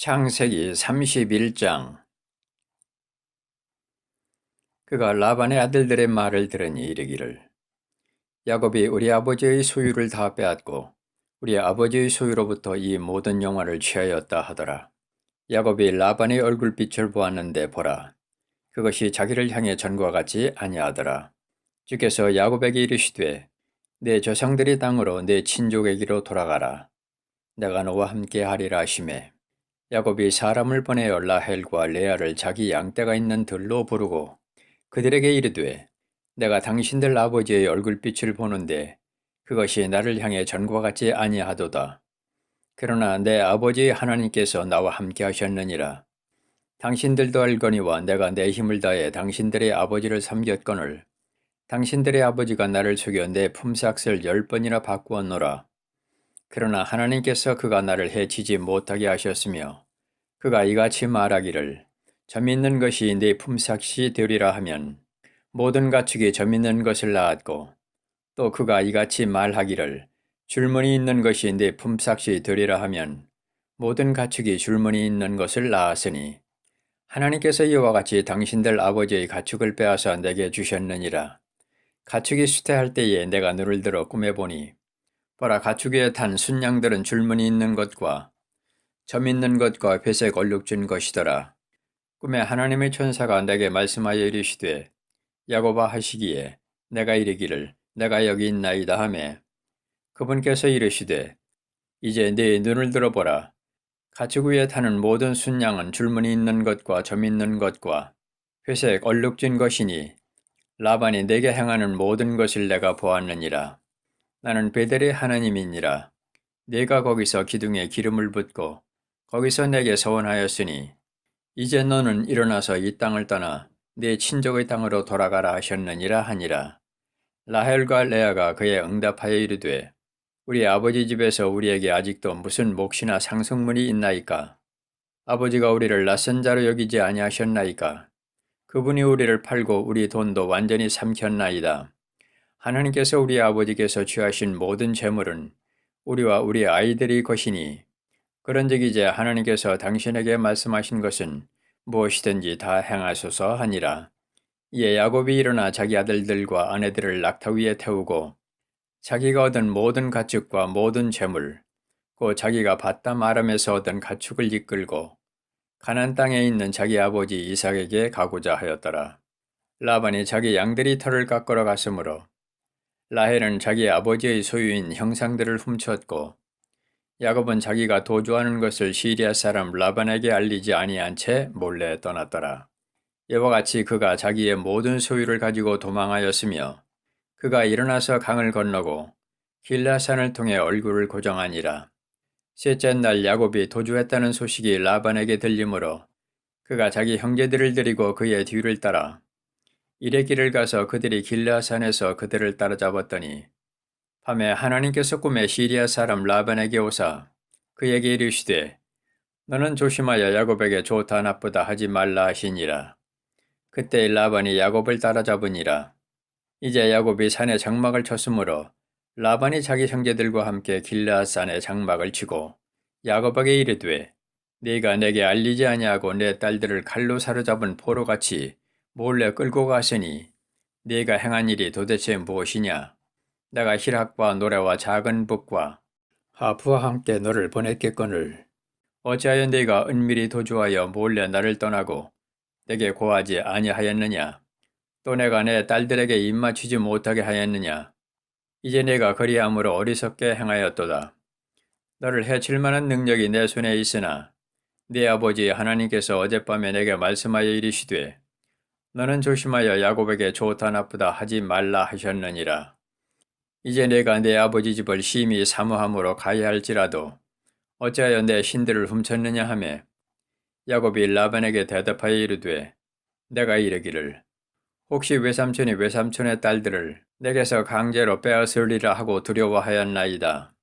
창세기 31장 그가 라반의 아들들의 말을 들으니 이르기를 야곱이 우리 아버지의 소유를 다 빼앗고 우리 아버지의 소유로부터 이 모든 영화를 취하였다 하더라. 야곱이 라반의 얼굴빛을 보았는데 보라 그것이 자기를 향해 전과 같지 아니하더라. 주께서 야곱에게 이르시되 내 조상들의 땅으로 내 친족에게로 돌아가라. 내가 너와 함께 하리라 하시매 야곱이 사람을 보내어 라헬과 레아를 자기 양떼가 있는 들로 부르고 그들에게 이르되 내가 당신들 아버지의 얼굴빛을 보는데 그것이 나를 향해 전과 같지 아니하도다. 그러나 내 아버지 하나님께서 나와 함께 하셨느니라. 당신들도 알거니와 내가 내 힘을 다해 당신들의 아버지를 섬겼거늘 당신들의 아버지가 나를 속여 내 품삯을 열 번이나 바꾸었노라. 그러나 하나님께서 그가 나를 해치지 못하게 하셨으며 그가 이같이 말하기를 점 있는 것이 네 품삯이 되리라 하면 모든 가축이 점 있는 것을 낳았고 또 그가 이같이 말하기를 줄무늬 있는 것이 네 품삯이 되리라 하면 모든 가축이 줄무늬 있는 것을 낳았으니 하나님께서 이와 같이 당신들 아버지의 가축을 빼앗아 내게 주셨느니라. 가축이 수태할 때에 내가 눈을 들어 꿈에 보니 보라 가축 위에 탄 순양들은 줄무늬 있는 것과 점 있는 것과 회색 얼룩진 것이더라. 꿈에 하나님의 천사가 내게 말씀하여 이르시되 야곱아 하시기에 내가 이르기를 내가 여기 있나이다 하매 그분께서 이르시되 이제 네 눈을 들어보라 가축 위에 타는 모든 순양은 줄무늬 있는 것과 점 있는 것과 회색 얼룩진 것이니 라반이 내게 행하는 모든 것을 내가 보았느니라. 나는 베델의 하나님이니라. 네가 거기서 기둥에 기름을 붓고 거기서 내게 서원하였으니 이제 너는 일어나서 이 땅을 떠나 네 친족의 땅으로 돌아가라 하셨느니라 하니라. 라헬과 레아가 그의 응답하여 이르되 우리 아버지 집에서 우리에게 아직도 무슨 몫이나 상속물이 있나이까? 아버지가 우리를 낯선 자로 여기지 아니하셨나이까? 그분이 우리를 팔고 우리 돈도 완전히 삼켰나이다. 하나님께서 우리 아버지께서 취하신 모든 재물은 우리와 우리 아이들이 것이니 그런즉 이제 하나님께서 당신에게 말씀하신 것은 무엇이든지 다 행하소서 하니라. 이에 야곱이 일어나 자기 아들들과 아내들을 낙타 위에 태우고 자기가 얻은 모든 가축과 모든 재물, 곧 자기가 바담 아람에서 얻은 가축을 이끌고 가난 땅에 있는 자기 아버지 이삭에게 가고자 하였더라. 라반이 자기 양들이 털을 깎으러 갔으므로 라헬은 자기 아버지의 소유인 형상들을 훔쳤고 야곱은 자기가 도주하는 것을 시리아 사람 라반에게 알리지 아니한 채 몰래 떠났더라. 이와 같이 그가 자기의 모든 소유를 가지고 도망하였으며 그가 일어나서 강을 건너고 길라산을 통해 얼굴을 고정하니라. 셋째 날 야곱이 도주했다는 소식이 라반에게 들리므로 그가 자기 형제들을 데리고 그의 뒤를 따라 이래 길을 가서 그들이 길라산에서 그들을 따라잡았더니 밤에 하나님께서 꿈에 시리아 사람 라반에게 오사 그에게 이르시되 너는 조심하여 야곱에게 좋다 나쁘다 하지 말라 하시니라. 그때 라반이 야곱을 따라잡으니라. 이제 야곱이 산에 장막을 쳤으므로 라반이 자기 형제들과 함께 길라산에 장막을 치고 야곱에게 이르되 네가 내게 알리지 아니하고 내 딸들을 칼로 사로잡은 포로같이 몰래 끌고 가시니 네가 행한 일이 도대체 무엇이냐? 내가 희락과 노래와 작은 북과 하프와 함께 너를 보냈겠거늘 어찌하여 네가 은밀히 도주하여 몰래 나를 떠나고 내게 고하지 아니하였느냐? 또 내가 내 딸들에게 입맞추지 못하게 하였느냐? 이제 내가 그리함으로 어리석게 행하였도다. 너를 해칠 만한 능력이 내 손에 있으나 네 아버지 하나님께서 어젯밤에 내게 말씀하여 이르시되 너는 조심하여 야곱에게 좋다 나쁘다 하지 말라 하셨느니라. 이제 내가 내 아버지 집을 심히 사모함으로 가야 할지라도 어찌하여 내 신들을 훔쳤느냐 하매 야곱이 라반에게 대답하여 이르되 내가 이르기를 혹시 외삼촌이 외삼촌의 딸들을 내게서 강제로 빼앗으리라 하고 두려워하였나이다.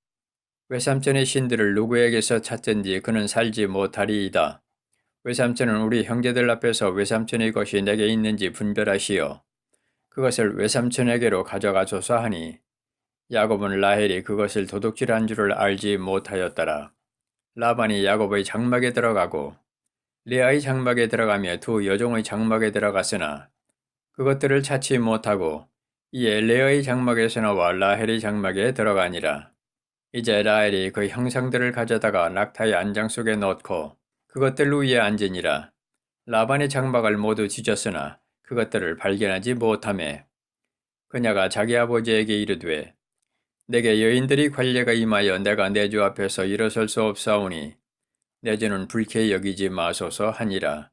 외삼촌의 신들을 누구에게서 찾든지 그는 살지 못하리이다. 외삼촌은 우리 형제들 앞에서 외삼촌의 것이 내게 있는지 분별하시어 그것을 외삼촌에게로 가져가소서 하니 야곱은 라헬이 그것을 도둑질한 줄을 알지 못하였더라. 라반이 야곱의 장막에 들어가고 레아의 장막에 들어가며 두 여종의 장막에 들어갔으나 그것들을 찾지 못하고 이에 레아의 장막에서 나와 라헬의 장막에 들어가니라. 이제 라헬이 그 형상들을 가져다가 낙타의 안장 속에 넣고 그것들 위에 앉으니라. 라반의 장막을 모두 뒤졌으나 그것들을 발견하지 못하매 그녀가 자기 아버지에게 이르되 내게 여인들이 관례가 임하여 내가 내 주 앞에서 일어설 수 없사오니 내 주는 불쾌히 여기지 마소서 하니라.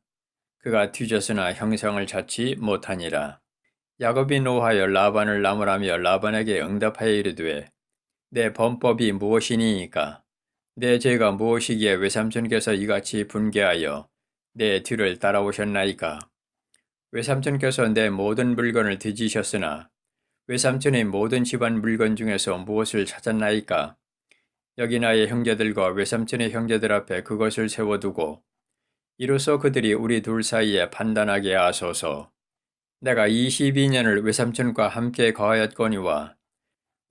그가 뒤졌으나 형상을 찾지 못하니라. 야곱이 노하여 라반을 나무라며 라반에게 응답하여 이르되 내 범법이 무엇이니이까 내 죄가 무엇이기에 외삼촌께서 이같이 분개하여 내 뒤를 따라오셨나이까 외삼촌께서 내 모든 물건을 뒤지셨으나 외삼촌의 모든 집안 물건 중에서 무엇을 찾았나이까 여기 나의 형제들과 외삼촌의 형제들 앞에 그것을 세워두고 이로써 그들이 우리 둘 사이에 판단하게 하소서. 내가 22년을 외삼촌과 함께 거하였거니와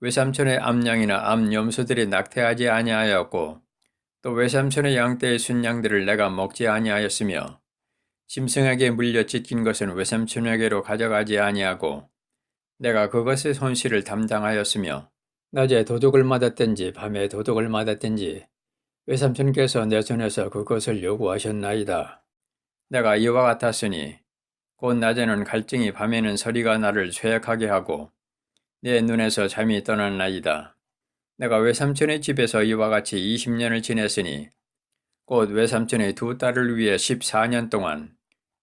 외삼촌의 암양이나 암염소들이 낙태하지 아니하였고 또 외삼촌의 양떼의 순양들을 내가 먹지 아니하였으며 짐승에게 물려 찢긴 것은 외삼촌에게로 가져가지 아니하고 내가 그것의 손실을 담당하였으며 낮에 도둑을 맞았든지 밤에 도둑을 맞았든지 외삼촌께서 내 손에서 그것을 요구하셨나이다. 내가 이와 같았으니 곧 낮에는 갈증이 밤에는 서리가 나를 쇠약하게 하고 내 눈에서 잠이 떠났나이다. 내가 외삼촌의 집에서 이와 같이 20년을 지냈으니 곧 외삼촌의 두 딸을 위해 14년 동안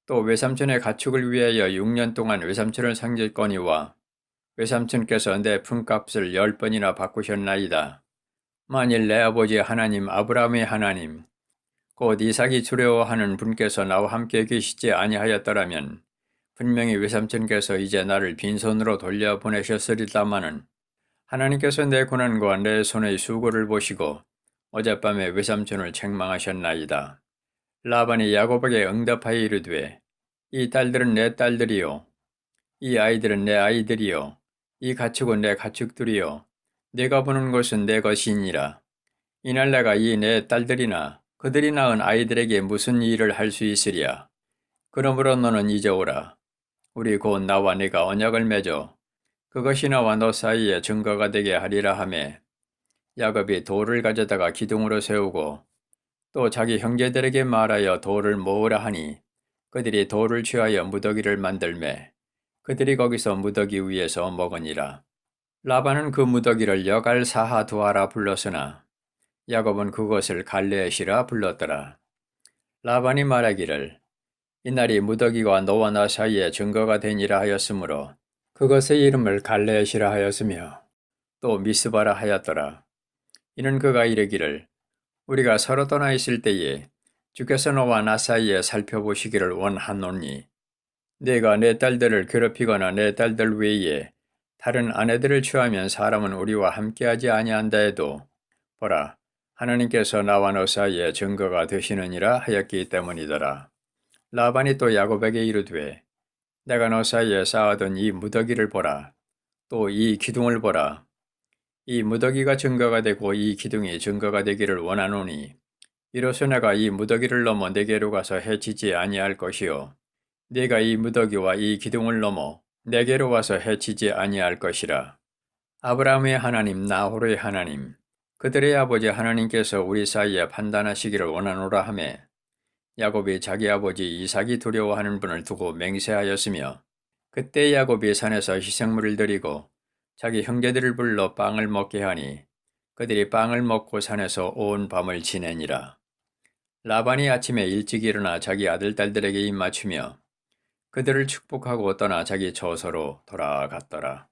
또 외삼촌의 가축을 위하여 6년 동안 외삼촌을 상질거니와 외삼촌께서 내 품값을 열 번이나 바꾸셨나이다. 만일 내 아버지 하나님 아브라함의 하나님 곧 이삭이 두려워하는 분께서 나와 함께 계시지 아니하였더라면 분명히 외삼촌께서 이제 나를 빈손으로 돌려보내셨으리다마는 하나님께서 내 고난과 내 손의 수고를 보시고 어젯밤에 외삼촌을 책망하셨나이다. 라반이 야곱에게 응답하여 이르되 이 딸들은 내 딸들이요 이 아이들은 내 아이들이요 이 가축은 내 가축들이요 내가 보는 것은 내 것이니라. 이날 내가 이 내 딸들이나 그들이 낳은 아이들에게 무슨 일을 할 수 있으랴. 그러므로 너는 이제 오라. 우리 곧 나와 네가 언약을 맺어 그것이 나와 너 사이에 증거가 되게 하리라 하매 야곱이 돌을 가져다가 기둥으로 세우고 또 자기 형제들에게 말하여 돌을 모으라 하니 그들이 돌을 취하여 무더기를 만들매 그들이 거기서 무더기 위에서 먹으니라. 라반은 그 무더기를 여갈 사하 두하라 불렀으나 야곱은 그것을 갈레시라 불렀더라. 라반이 말하기를 이날이 무더기와 너와 나 사이에 증거가 되니라 하였으므로 그것의 이름을 갈레시라 하였으며 또 미스바라 하였더라. 이는 그가 이르기를 우리가 서로 떠나 있을 때에 주께서 너와 나 사이에 살펴보시기를 원하노니 내가 내 딸들을 괴롭히거나 내 딸들 외에 다른 아내들을 취하면 사람은 우리와 함께하지 아니한다 해도 보라 하나님께서 나와 너 사이에 증거가 되시느니라 하였기 때문이더라. 라반이 또 야곱에게 이르되 내가 너 사이에 쌓아둔 이 무더기를 보라. 또 이 기둥을 보라. 이 무더기가 증거가 되고 이 기둥이 증거가 되기를 원하노니 이로써 내가 이 무더기를 넘어 내게로 가서 해치지 아니할 것이요. 네가 이 무더기와 이 기둥을 넘어 내게로 와서 해치지 아니할 것이라. 아브라함의 하나님 나홀의 하나님 그들의 아버지 하나님께서 우리 사이에 판단하시기를 원하노라 하매 야곱이 자기 아버지 이삭이 두려워하는 분을 두고 맹세하였으며 그때 야곱이 산에서 희생물을 드리고 자기 형제들을 불러 빵을 먹게 하니 그들이 빵을 먹고 산에서 온 밤을 지내니라. 라반이 아침에 일찍 일어나 자기 아들 딸들에게 입맞추며 그들을 축복하고 떠나 자기 처소로 돌아갔더라.